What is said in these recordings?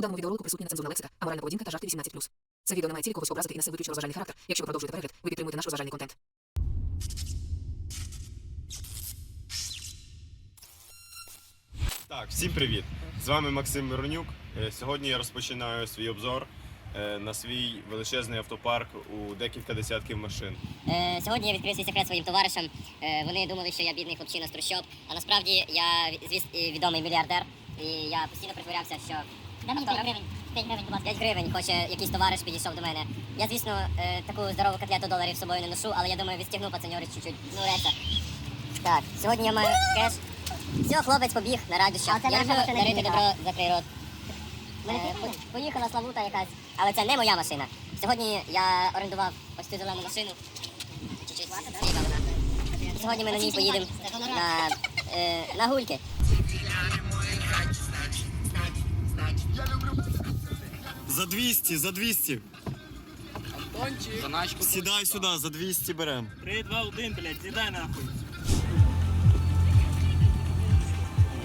У даному відеоролику присутня нецензурна лексика, аморальна поведінка та жарти 18+. Це відео не має цілі когось образити і несе виключно розважальний характер. Якщо ви продовжуєте перегляд, ви підтримуєте наш розважальний контент. Так, всім привіт! З вами Максим Миронюк. Е, Сьогодні я розпочинаю свій обзор е, на свій величезний автопарк у декілька десятків машин. Е, сьогодні я відкрив свій секрет своїм товаришам. Е, вони думали, що я бідний хлопчина з трущоб. А насправді я звіс, е, відомий мільярдер. І я постійно притворявся, що. Дай мені 5 гривень. 5 гривень, будь ласка. 5 гривень хоче якийсь товариш підійшов до мене. Я, звісно, е, таку здорову котлету доларів з собою не ношу, але я думаю, відстігну пацаньори чуть-чуть. Ну, реться. Так, сьогодні я маю кеш. Все, хлопець побіг на радіще. А це Я наша люблю машина дарити добро, закрий рот. Е, по- Поїхала Славута якась, але це не моя машина. Сьогодні я орендував ось цю зелену машину. Чуть-чуть вона. Сьогодні ми на ній поїдемо на, е, на гульки. За 200, за 200. Заначку. Сідай сюди, за 200 берем. 3, 2, 1, блядь, сідай нахуй.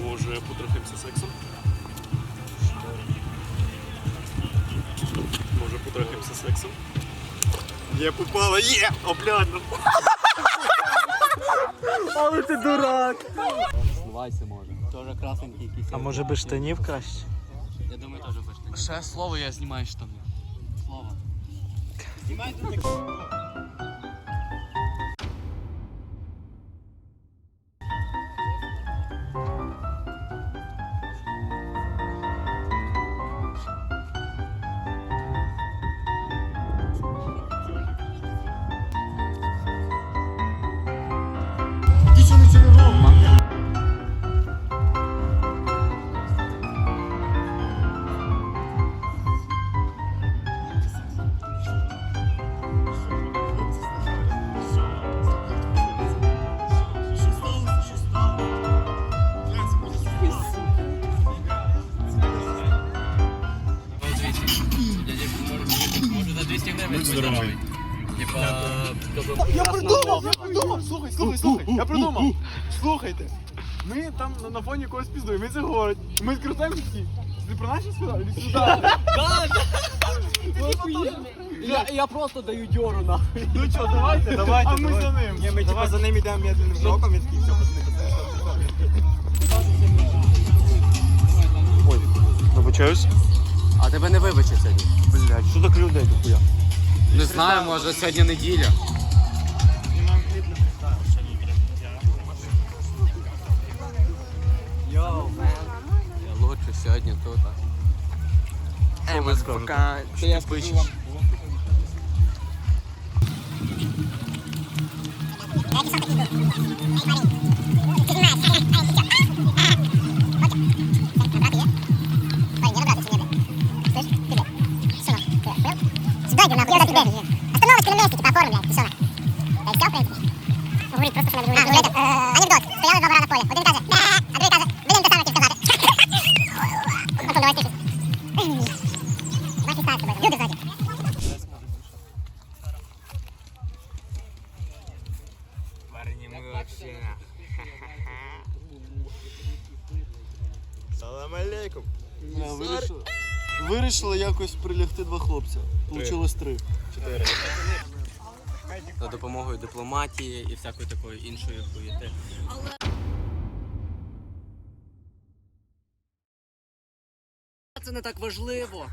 Може, потрохимося сексом? Може, потрохимося сексом? Є попала, є! О, блядь, ну. Але ти дурак. Сливайся може. Тоже красненький якийсь. А може без штанів краще? Ще слово я знімаю штани. Слово. Знімайте таке. Будь здоровий. Я придумав! Я придумав! Слухай, слухай, слухай! Я придумав! Слухайте! Ми там на, на фоні когось піздуємо, він це говорить. Ми скрутаємо всі. Ти про наші сказав? Іди сюди. я, я просто даю дьору нахуй. Ну що, давайте, давайте. А ми за ним. Ні, ми типа за ним йдемо медленним кроком, він такий, все, Ой, вибачаюсь. А тебе не вибачить сьогодні. Блядь, що так людей дохуя? Не знаю, може сьогодні неділя. Йоу, мен. Я лучше сьогодні тут. Ей, ми пока... Ти я скажу вам. Сюда иди нахуй, я за тебе. Остановочка на месте, типа оформляй, ты что нахуй? Я взял, в принципе. Говорит, просто что надо говорить. Анекдот. Стояли два барана в поле. Один каже, а другий каже, блін, те саме хотів сказати. Антон, давай тихо. Так тебе. Люди ззаді. Салам алейкум. Вирішили, якось прилягти два хлопця. Три. Чотири. За допомогою дипломатії і всякої такої іншої хуєти. Це не так важливо.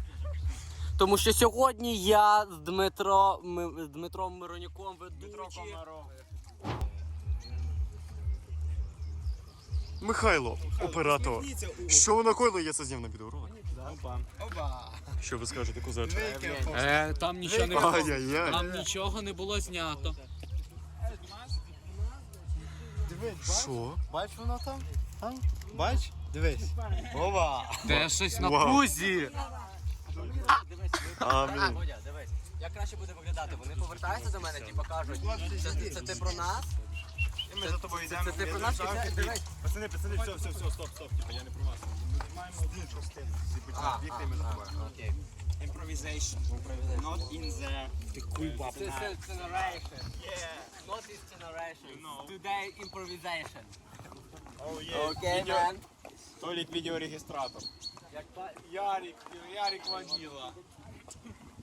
Тому що сьогодні я з Дмитро Ми- з Дмитром Миронюком ведучий. Михайло, оператор. Що ви накоїли, я це зняв на відеоролик. Що ви скажете, козачку? Е, там нічого не Ай-яй-яй. там нічого не було знято. Що? Бач воно там? Там? Бач? Дивись. Ова! Де щось на Вау. пузі. Водя, дивись. Як краще буде виглядати? Вони повертаються до мене, типу кажуть, це, це ти про нас? І ми за тобою йдемо. Це ти про нас? Дивись. Пацани, пацани, все, все, все, стоп, стоп. Типа я не про вас. Ми маємо одну частину. А, Бігти ми за тобою. а, окей. Improvisation. Not in the... The cool bop. This is generation. Not this generation. Today improvisation. Oh, Okay, man. Толік відеорегістратор. Ярик, Ярик Ваніла.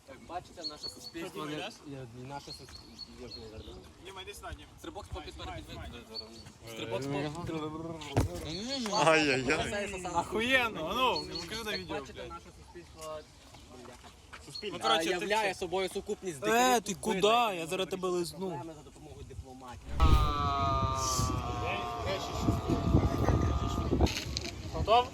Як бачите, наше суспільство не... Ні, наше суспільство... Німа, йди сюди, Німа. Стрибок з попід перед Стрибок з попід. Ай-яй-яй. Охуєнно, ну, покажи на відео, Бачите, блядь. наше суспільство Ну, а, являє собою сукупність Е, ти куди? Я зараз тебе лизну. За допомогою дипломатії. Готов?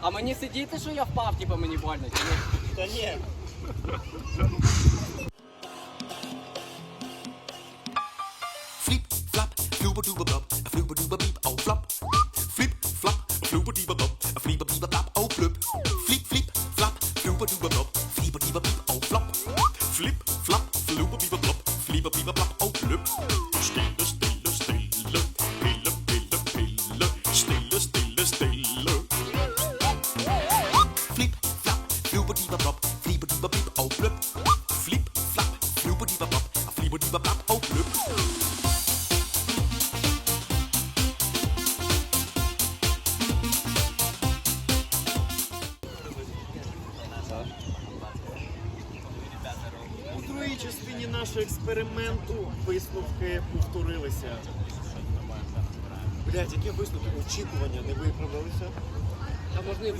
А мені сидіти, що я впав, типу мені больно. чи ні? Та ні. У другій частині нашого експерименту висновки повторилися. Блять, які висновки очікування не виправдалися? А можна і.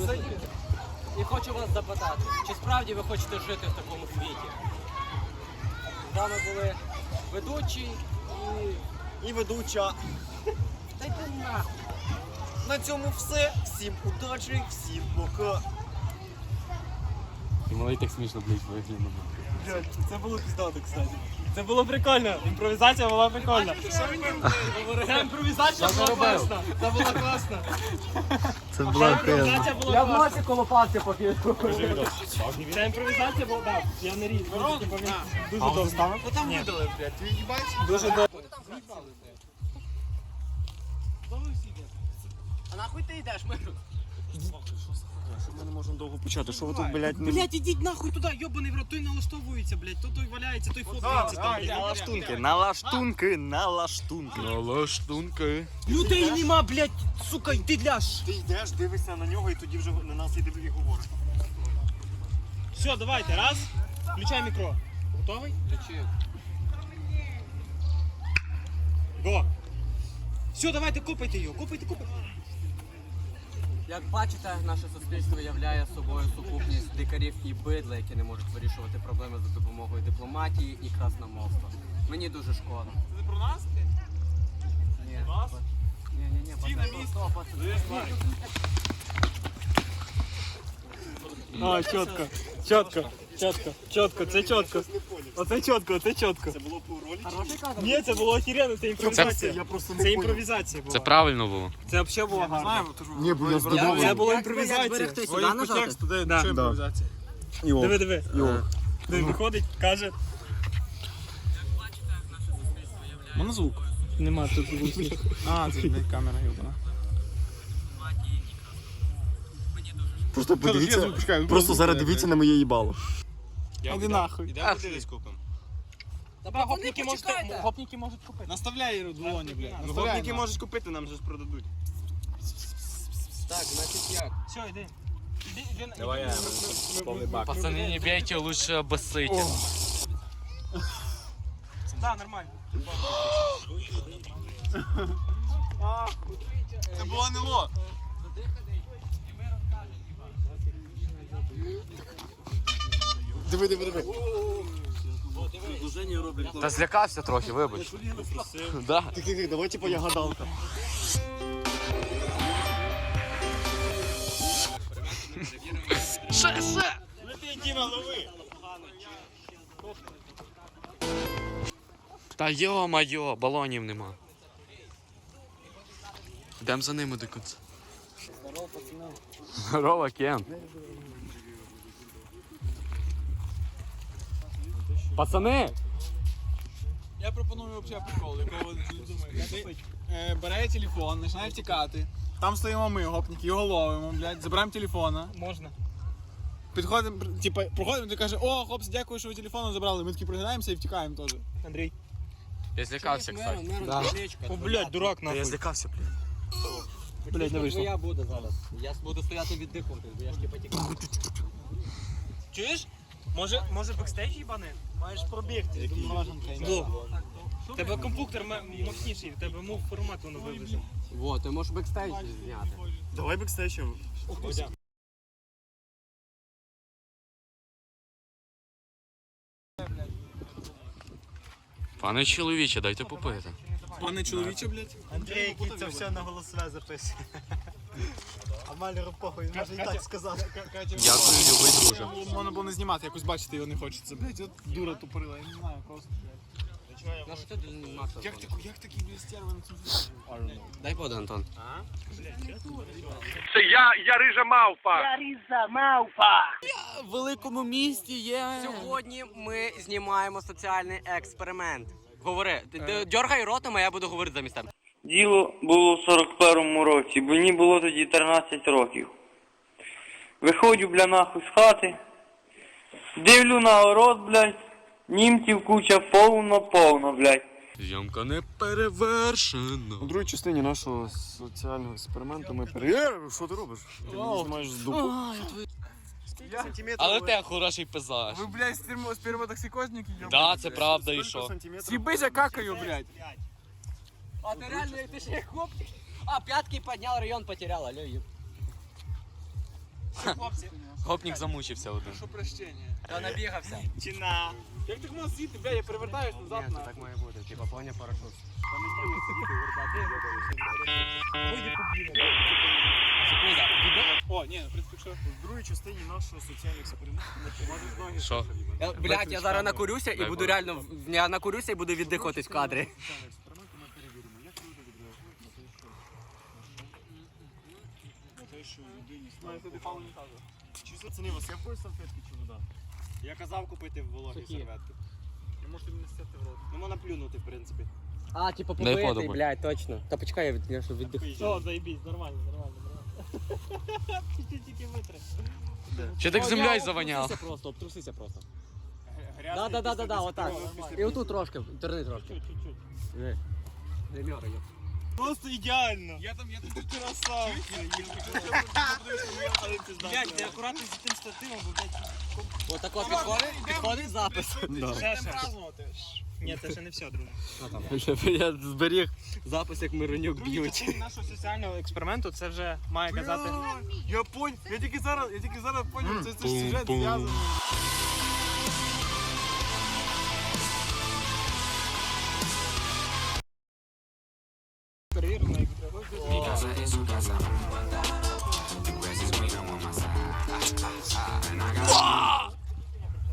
І хочу вас запитати, чи справді ви хочете жити в такому світі? З вами були ведучі і... І ведуча. Та йди нахуй. На цьому все. Всім удачі, всім пока. Малий так смішно, блядь, виглянув. Блядь, це було піздато, кстати. Це було прикольно. Імпровізація була прикольна. Ця імпровізація була класна. Це була класна. Це була була Я в носі колопався поки. Ця імпровізація була, так, я не різ. Дуже добре. Ну там видали, блядь, ти їбать? Дуже добре. А нахуй ти йдеш, Миру? Що ми не можемо довго почати? Що ви тут, блядь, не... Блять, ідіть нахуй туди, йобаний в рот, той налаштовується, блядь, то той валяється, той фоткається там. блядь. Налаштунки, налаштунки, налаштунки. Налаштунки. Людей нема, блядь, сука, йди ляж. Ти йдеш, дивишся на нього і тоді вже на нас іде і говорить. Все, давайте, раз. Включай мікро. Готовий? Го. Все, давайте копайте його, копайте, копайте. Як бачите, наше суспільство являє собою сукупність дикарів і бидла, які не можуть вирішувати проблеми за допомогою дипломатії і красномовства. Мені дуже шкода. Це про нас? Ні, Вас? ні, ні, ні, Стій на місці. А, чітко, чітко, чітко, чітко, це чітко. Оце чітко, оце чітко. Це було по ролі? Ні, це було охеренно, це імпровізація. Я просто не Це понял. імпровізація була. Це правильно було. Це взагалі було гарно. Ні, бо я Це була імпровізація. зберегти сюди Ой, нажати? по тексту, де, що імпровізація? Йо. Диви, диви. Йо. Диви, виходить, каже. Можна звук? Нема тут звуку. А, це не камера йобана. Просто подивіться, просто зараз дивіться на моє їбало. Іди нахуй. Ідемо десь купимо. Та Гопніки пацани, можуть, почекайте. гопніки можуть купити. Наставляй долоні, блядь. Ну, Наставляй. гопніки можуть купити, нам же ж продадуть. Так, значить як? Все, йди. Іди, іди, на- Давай іди. я повний бак. Пацани, не бейте, лучше обоссыйте. Да, нормально. Це було НЛО. Диви, диви, диви. Та злякався трохи, вибач. Да. Давай типа я гадалка. Ще, ще! Та йо-майо, балонів нема. Йдемо за ними до кінця. Здорово, Кен. Пацани! Я пропоную взагалі прикол, якого ви не думаєте. Е, Бере телефон, починає втікати. Там стоїмо ми, гопники, його ловимо, блядь, забираємо телефона. Можна. Підходимо, типа, проходимо, ти каже, о, хлопці, дякую, що ви телефон забрали. Ми такі приглядаємося і втікаємо теж. Андрій. Я злякався, кстати. О, блядь, дурак, Та я злякався, блядь. Блять, не вийшло. Я буду зараз. Я буду стояти віддихувати, бо я ж типа тікаю. Чуєш? Може, може бекстейдж їбани? Маєш пробігти. Ну, тебе компуктор м- мощніший, в тебе мов формат воно вивезе. Вот, ти можеш бекстейдж зняти. Давай бекстейчем. Пане чоловіче, дайте попити. Пане чоловіче, блядь. Андрій, який це все на голосове записує. А маляру похуй, він може і так сказати. Дякую, любий друже. Можна було не знімати, якось бачити його не хочеться. Блядь, от дура тупорила, я не знаю, просто. На що ти Макса? Як, таку, як такий, блядь, стерва на цьому Дай воду, Антон. В великому місті є. Сьогодні ми знімаємо соціальний експеримент. Говори, ти, ти дергай ротом, а я буду говорити замість тебе. Діло було в 41-му році, бо мені було тоді 13 років. Виходжу, бля, нахуй з хати, дивлю на город, блядь, німців куча повно-повно, блядь. Зйомка не перевершена. У другій частині нашого соціального експерименту ми пере... Що ти робиш? Ти мені знімаєш з дупу. Але ти хороший пейзаж. Ви, блядь, спермо, сперматоксикозники, ёбані. Да, це правда і що. З'їбись, я какаю, блядь. А ти реально, ти ще хоп. А, п'ятки підняв, район потерял, алло, їб. Хлопці, Гопнік замучився один. що прощення. Та набігався. Чина. Як так можна з'їти, блядь, я перевертаюсь назад Ні, на. це так має бути, типа поняв парашут. Секунда. О, ні, в принципі, що? В другій частині нашого соціального експерименту ми ноги. Що? Я, блядь, я зараз накурюся і буду реально, в- я накурюся і буду віддихатись в кадрі ми перевіримо, як люди відреагують на те, що на те, що людині стало погано. Чи це не вас? Я в салфетки чи вода? Я казав купити вологі Сухі. серветки. Я можу тобі не стяти в рот. Ну можна плюнути, в принципі. А, типа Дай побитий, подумай. блядь, точно. Та почекай, я, від, я що віддихну. Все, заїбіть, нормально, нормально, нормально. Ти тільки витри. Ще так земля й. Обтрусися просто, обтрусися просто. Да, да, да, да, да, отак. І отут трошки, терни трошки. Чуть-чуть. Не, не мьорай. Просто ідеально. Я там, я тут красавця. Блядь, ти акуратно з тим штативом, бо, блядь, Отако підходить, підходить запис. ще ще. Ні, це ще не все, друже. Я зберіг запис, як Миронюк б'ють. нашого соціального експерименту це вже має казати. Я понял, я тільки зараз, я тільки зараз поняв, це ж сюжет зв'язаний.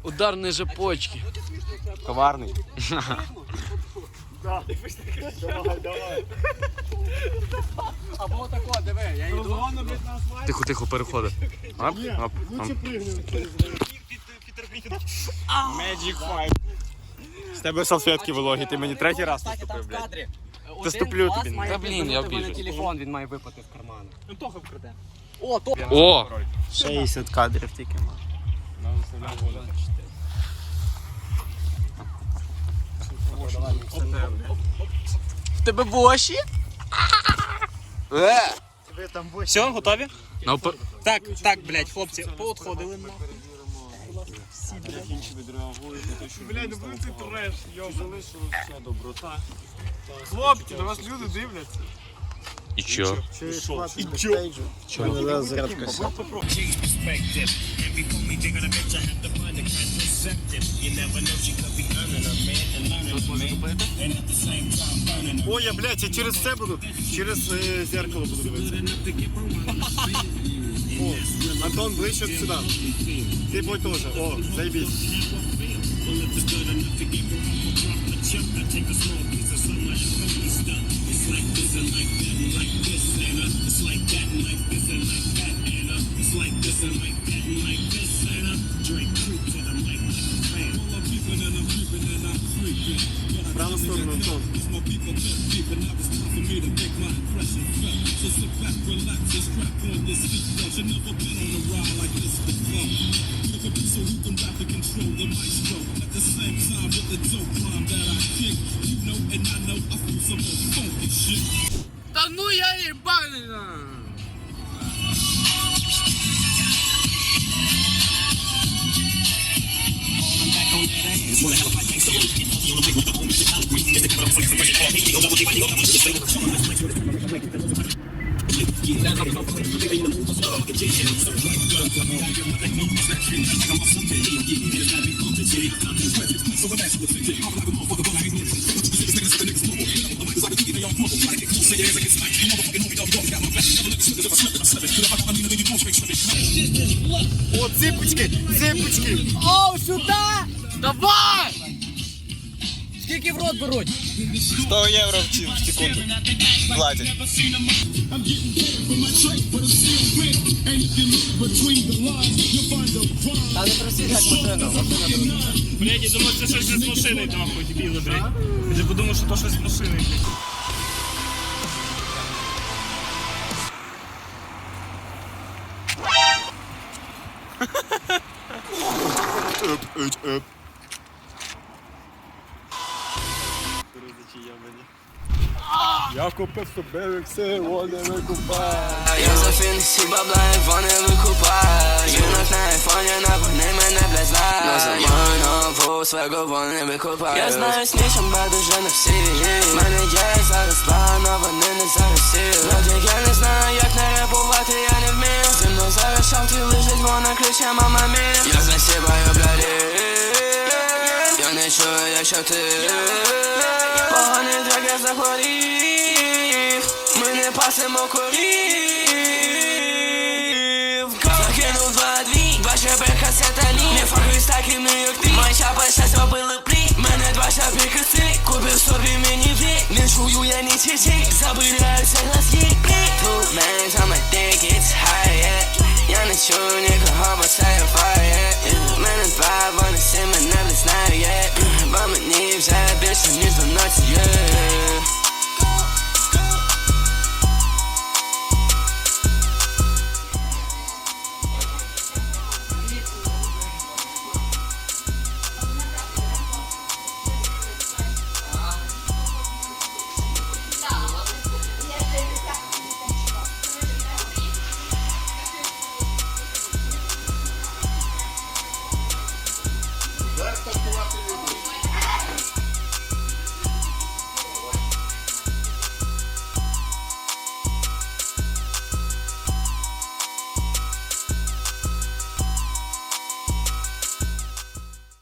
Удар ниже почки. Коварний. Давай, давай. Або отако, диви, я йду. Тихо, тихо, переходи. Ап, ап, ап. Magic Five. З тебе салфетки вологі, ти мені третій раз наступив, в блядь. Ти ступлю тобі. Та, блін, я обіжусь. телефон, він має випати з карману. Ну, Тоха вкраде. О, то. О! 60 кадрів тільки мав. В тебе воші? Е! Все, готові? Так, так, блядь, хлопці, поотходили. Інші відреагують на те, що Блядь, ну ви це треш, йо. залишилось вся доброта. Хлопці, на вас люди дивляться. І чо? хватить бекстейджу. Чого? Зараз зарядка Ой, я, блядь, я через це буду, через е, зеркало буду дивитися. О, Антон, ближче сюди. Ти будь теж. О, заебись. Праву сторону, Антон. Та ну я ебаный! О, ципочки, ципочки! Оу, сюди! Давай! Скільки в рот беруть? 100 євро в секунду. Платять. Та не просіть як машина, машина. Блядь, я думав, це щось з машини там хоч біло, блядь. Я подумав, що то щось з машини. Еп, еп, еп. Я купив собі все, вони викупають. Я за фінесі бабла, і вони викупають. Жінок на айфоні, на вони мене блядь знають. Но за мною нову свегу вони викупають. Я знаю снічим байдуже на всі. Мене є заросла, но вони не заросили Навіть я не знаю, як не репувати, я не вмію. Зі мною зараз шахті лежить, вона криче мама мія Я засібаю бляді Я не чую, якщо ти Поганий трек я захворів Ми не пасемо корів Закинув два дві Два шабека сатані Не фарбуй з такими як ти Моя чапа щас робили плі Мене два шабека си Купив собі мені вік Не чую я ні чичі Забираюся на свій клік Two bands on my dick, it's high, yeah Я не чую нікого, бо це я fire, yeah. Мене два, вони всі мене не знають, yeah Бо мені вже більше ніж 12, yeah